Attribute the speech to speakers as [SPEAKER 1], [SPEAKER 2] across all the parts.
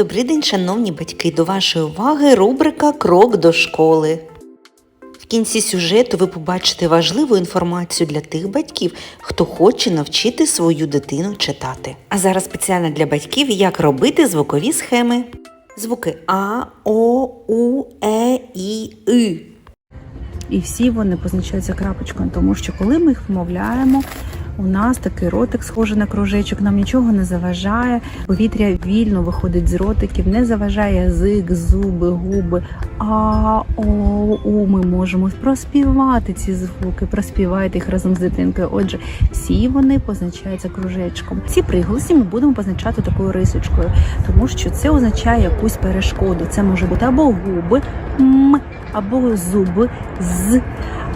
[SPEAKER 1] Добрий день, шановні батьки! До вашої уваги рубрика Крок до школи. В кінці сюжету ви побачите важливу інформацію для тих батьків, хто хоче навчити свою дитину читати. А зараз спеціально для батьків, як робити звукові схеми. Звуки А, О, У, Е, І, И.
[SPEAKER 2] І всі вони позначаються крапочкою, тому що коли ми їх вмовляємо, у нас такий ротик схожий на кружечок, нам нічого не заважає. Повітря вільно виходить з ротиків, не заважає язик, зуби, губи. А о, у ми можемо проспівати ці звуки, проспівайте їх разом з дитинкою. Отже, всі вони позначаються кружечком. Ці приголосні ми будемо позначати такою рисочкою, тому що це означає якусь перешкоду. Це може бути або губи, м, або зуби з,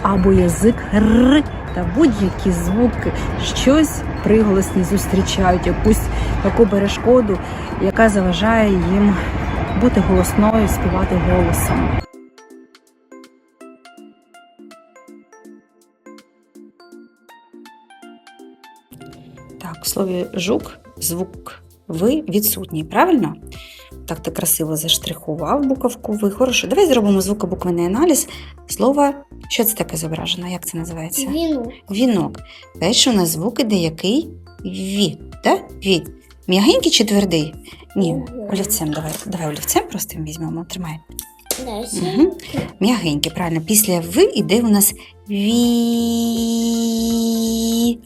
[SPEAKER 2] або язик р та будь-які звуки, щось приголосні зустрічають, якусь таку перешкоду, яка заважає їм бути голосною, співати голосом.
[SPEAKER 3] Так, в слові жук звук ви відсутній, правильно? Так, ти красиво заштрихував буковку ви. Хорошо, давай зробимо звукобуквений аналіз слова. Що це таке зображено? Як це називається?
[SPEAKER 4] Віну.
[SPEAKER 3] Вінок. Перший у нас звук іде який? Ві. Да? Ві. М'ягенький чи твердий? Ні, олівцем давай. Давай олівцем просто візьмемо. Тримай. Мгм. М'ягенький, правильно. Після ви іде у нас ві.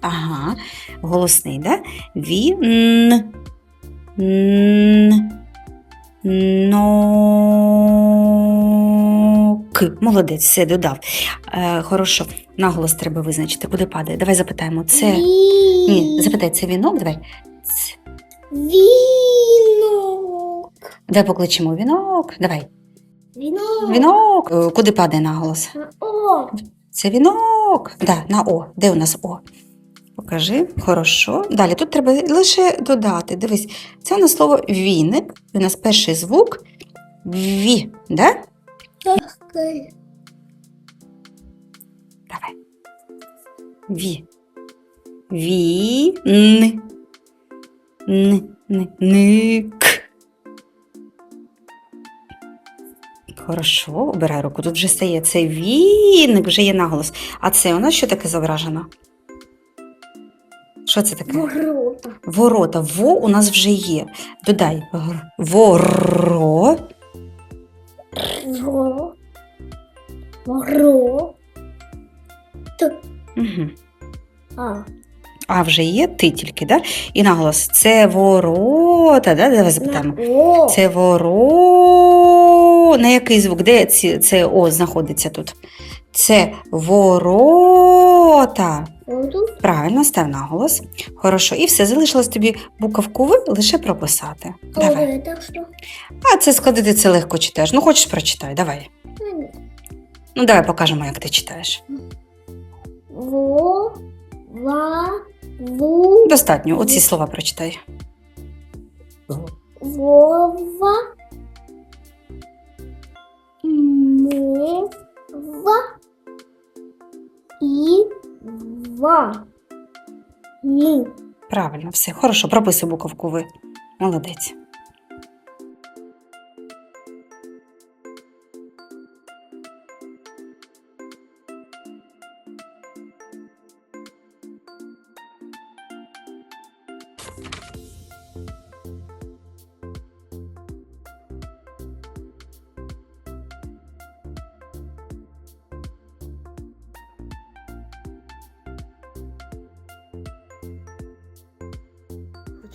[SPEAKER 3] Ага. Голосний, да? Ві. Н. Но. Молодець, все додав. Е, хорошо. Наголос треба визначити, куди падає. Давай запитаємо. Це. Ні, запитай, це вінок? Давай. Ц-
[SPEAKER 4] Вінок.
[SPEAKER 3] Давай покличемо вінок. Давай.
[SPEAKER 4] Вінок.
[SPEAKER 3] Вінок. Е, Куди падає наголос?
[SPEAKER 4] О,
[SPEAKER 3] Це вінок. Да, на О. Де у нас О? Покажи. Хорошо. Далі тут треба лише додати. Дивись, це у нас слово віник. У нас перший звук ві. Да?
[SPEAKER 4] легкий.
[SPEAKER 3] Давай. Ві. Ві. Н. Н. Н. Ник. Хорошо, обирай руку. Тут вже стає це віник, вже є наголос. А це у нас що таке зображено? Що це таке?
[SPEAKER 4] Ворота.
[SPEAKER 3] Ворота. Во у нас вже є. Додай. Воро.
[SPEAKER 4] Ро. Ро. Т.
[SPEAKER 3] Угу.
[SPEAKER 4] А.
[SPEAKER 3] А вже є ти тільки, да? І наголос. Це ворота. Да? Давай запитаємо.
[SPEAKER 4] На
[SPEAKER 3] Це воро. На який звук? Де це О знаходиться тут? Це ворота. Правильно, став наголос. Хорошо. І все, залишилось тобі буковку Ви лише прописати. Давай.
[SPEAKER 4] Але так що?
[SPEAKER 3] А це склади ти це легко читаєш. Ну, хочеш прочитай, давай. Ну, давай покажемо, як ти читаєш.
[SPEAKER 4] Во. Ва. Ву.
[SPEAKER 3] Достатньо, оці слова прочитай.
[SPEAKER 4] Вова. Мова. Ва. Ні.
[SPEAKER 3] Правильно, все. Хорошо, прописуй буковку Ви. Молодець.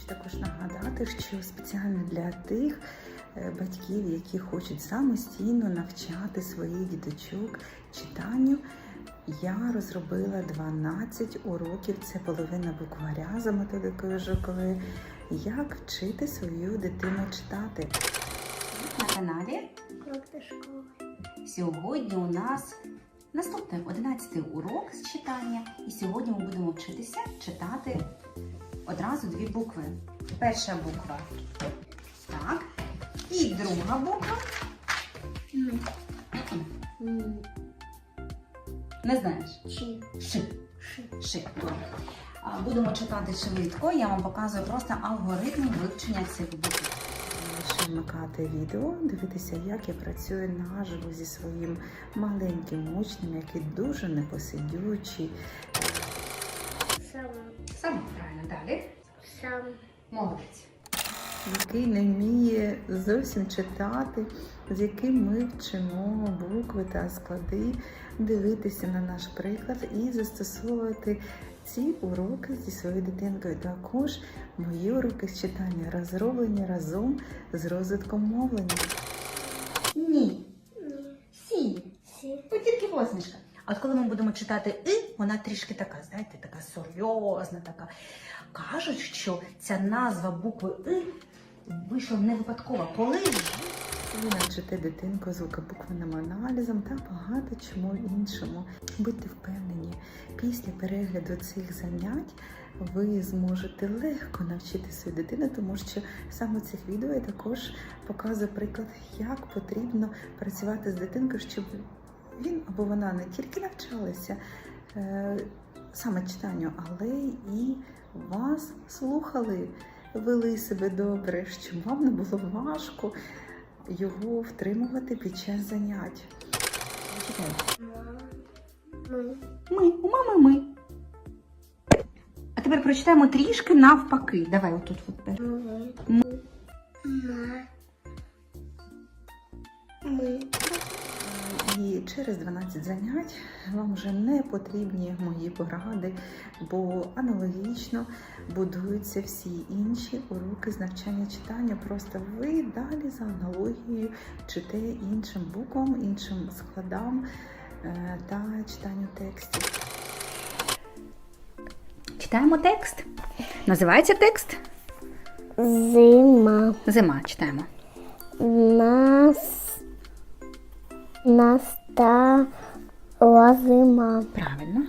[SPEAKER 1] Хочу також нагадати, що спеціально для тих е, батьків, які хочуть самостійно навчати своїх діточок читанню, я розробила 12 уроків, це половина букваря за методикою Жукової, як вчити свою дитину читати.
[SPEAKER 3] На каналі
[SPEAKER 4] Крок до школи.
[SPEAKER 3] сьогодні у нас наступний 11 урок з читання. І сьогодні ми будемо вчитися читати одразу дві букви. Перша буква так. І друга буква. Не знаєш?
[SPEAKER 4] Чи.
[SPEAKER 3] Ши. Ши. Добре. Будемо читати швидко. Я вам показую просто алгоритм вивчення цих букв. Вмикати відео, дивитися, як я працюю наживо зі своїм маленьким учнем, який дуже непосидючий.
[SPEAKER 4] Сам.
[SPEAKER 5] Саме правильно. Далі.
[SPEAKER 4] Сам.
[SPEAKER 5] Молодець.
[SPEAKER 3] який не вміє зовсім читати, з яким ми вчимо букви та склади, дивитися на наш приклад і застосовувати ці уроки зі своєю дитинкою. Також мої уроки з читання розроблені разом з розвитком мовлення.
[SPEAKER 5] А коли ми будемо читати и, вона трішки така, знаєте, така серйозна, така. Кажуть, що ця назва букви И вийшла не випадково. Коли
[SPEAKER 3] Ви навчите дитинку звукобуквенним аналізом та багато чому іншому. Будьте впевнені, після перегляду цих занять ви зможете легко навчити свою дитину, тому що саме цих відео я також показую приклад, як потрібно працювати з дитинкою, щоб він або вона не тільки навчалися е, саме читанню, але і вас слухали, вели себе добре, щоб вам не було важко його втримувати під час занять.
[SPEAKER 4] Ми.
[SPEAKER 5] У мами ми. А тепер прочитаємо трішки навпаки. Давай отут. От.
[SPEAKER 4] Ми. Ма.
[SPEAKER 3] Через 12 занять вам вже не потрібні мої поради, бо аналогічно будуються всі інші уроки з навчання читання. Просто ви далі за аналогією чите іншим буквам, іншим складам е, та читанню текстів.
[SPEAKER 5] Читаємо текст. Називається текст
[SPEAKER 4] Зима.
[SPEAKER 5] Зима. Читаємо.
[SPEAKER 4] Нас. Настала зима.
[SPEAKER 5] Правильно.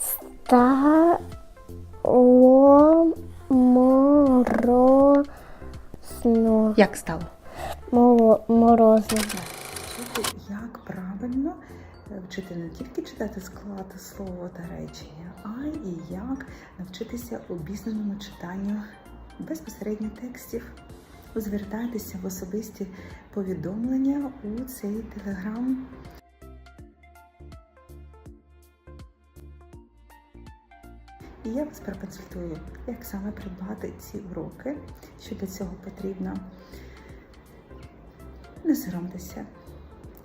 [SPEAKER 4] Стало морозно.
[SPEAKER 5] Як стало?
[SPEAKER 4] Моро- Морозно.
[SPEAKER 3] Як правильно е, вчити не тільки читати склад слова та речення, а і як навчитися обізнаному читанню безпосередньо текстів. Звертайтеся в особисті повідомлення у цей телеграм. І я вас проконсультую, як саме придбати ці уроки, що для цього потрібно. Не соромтеся,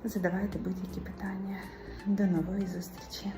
[SPEAKER 3] задавайте будь-які питання. До нової зустрічі!